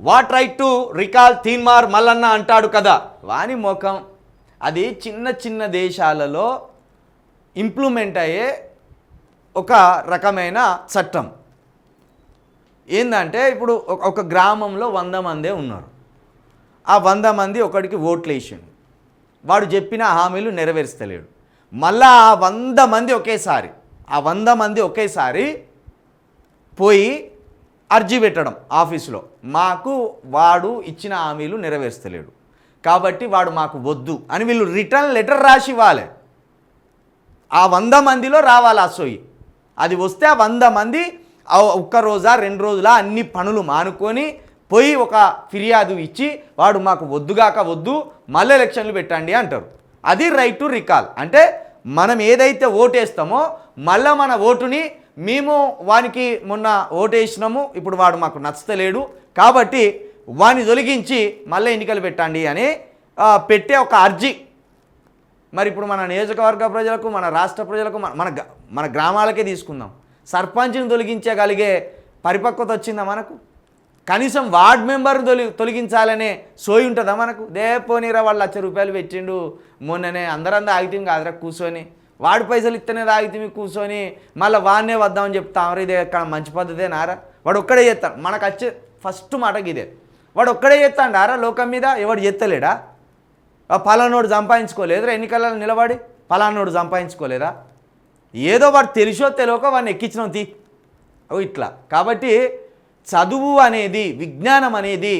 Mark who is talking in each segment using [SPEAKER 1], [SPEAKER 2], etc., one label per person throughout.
[SPEAKER 1] What right to recall Teenmar Mallanna అంటాడు కదా. వాని ముఖం అది చిన్న చిన్న దేశాలలో ఇంప్లిమెంట్ అయ్యే ఒక రకమైన చట్టం. ఏంటంటే ఇప్పుడు ఒక- ఒక గ్రామంలో వంద మందే ఉన్నారు. ఆ వంద మంది ఒకడికి ఓట్లు వేసిండు వాడు చెప్పిన హామీలు నెరవేర్స్తలేడు. మళ్ళా ఆ వంద మంది ఒకేసారి ఆ వంద మంది ఒకేసారి పోయి అర్జీ పెట్టడం ఆఫీసులో. మాకు వాడు ఇచ్చిన హామీలు నెరవేర్స్తలేడు కాబట్టి వాడు మాకు వద్దు అని వీళ్ళు రిటర్న్ లెటర్ రాసి ఇవ్వాలి. ఆ వంద మందిలో రావాలి ఆ సొయ్యి. అది వస్తే ఆ వంద మంది ఒక్క రోజా రెండు రోజులా అన్ని పనులు మానుకొని పోయి ఒక ఫిర్యాదు ఇచ్చి వాడు మాకు వద్దుగాక వద్దు మళ్ళీ ఎలక్షన్లు పెట్టండి అంటారు. అది రైట్ టు రికాల్ అంటే మనం ఏదైతే ఓటేస్తామో మళ్ళీ మన ఓటుని మేము వానికి మొన్న ఓటేసినాము ఇప్పుడు వాడు మాకు నచ్చతలేడు. కాబట్టి వాని తొలగించి మళ్ళీ ఎన్నికలు పెట్టండి అని పెట్టే ఒక అర్జీ. మరి ఇప్పుడు మన నియోజకవర్గ ప్రజలకు మన రాష్ట్ర ప్రజలకు మన మన మన గ్రామాలకే తీసుకుందాం. సర్పంచ్ని తొలగించగలిగే పరిపక్వత వచ్చిందా మనకు? కనీసం వార్డ్ మెంబర్ని తొలి తొలగించాలనే సోయి ఉంటుందా మనకు? దే పోనీరా వాళ్ళు లక్ష రూపాయలు పెట్టిండు మొన్ననే అందరందా ఆగితే కాదురా కూర్చొని. వాడి పైసలు ఇస్తేనే తాగితే కూర్చొని మళ్ళీ వాడినే వద్దామని చెప్తాం ఇది ఇక్కడ మంచి పద్ధతే నారా? వాడు ఒక్కడే చేస్తాడు. మనకు వచ్చే ఫస్ట్ మాటకి ఇదే. వాడు ఒక్కడే చేస్తాడు ఆరా లోకం మీద ఎవడు చేస్తలేడా ఆ పలానోడు సంపాదించుకోలేదురా ఎన్నికలలో నిలబడి? పలానోడు సంపాదించుకోలేదా? ఏదో వాడు తెలిసో తెలియక వాడిని ఎక్కించినాం తీ. ఓ ఇట్లా. కాబట్టి చదువు అనేది విజ్ఞానం అనేది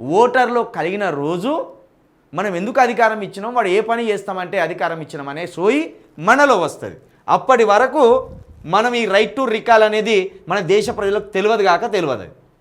[SPEAKER 1] ఓటర్లో కలిగిన రోజు మనం ఎందుకు అధికారం ఇచ్చినాం? వాడు ఏ పని చేస్తామంటే అధికారం ఇచ్చినామనే సోయి మనలో వస్తుంది. అప్పటి వరకు మనం ఈ రైట్ టు రికాల్ అనేది మన దేశ ప్రజలకు తెలియదు కాక తెలియదు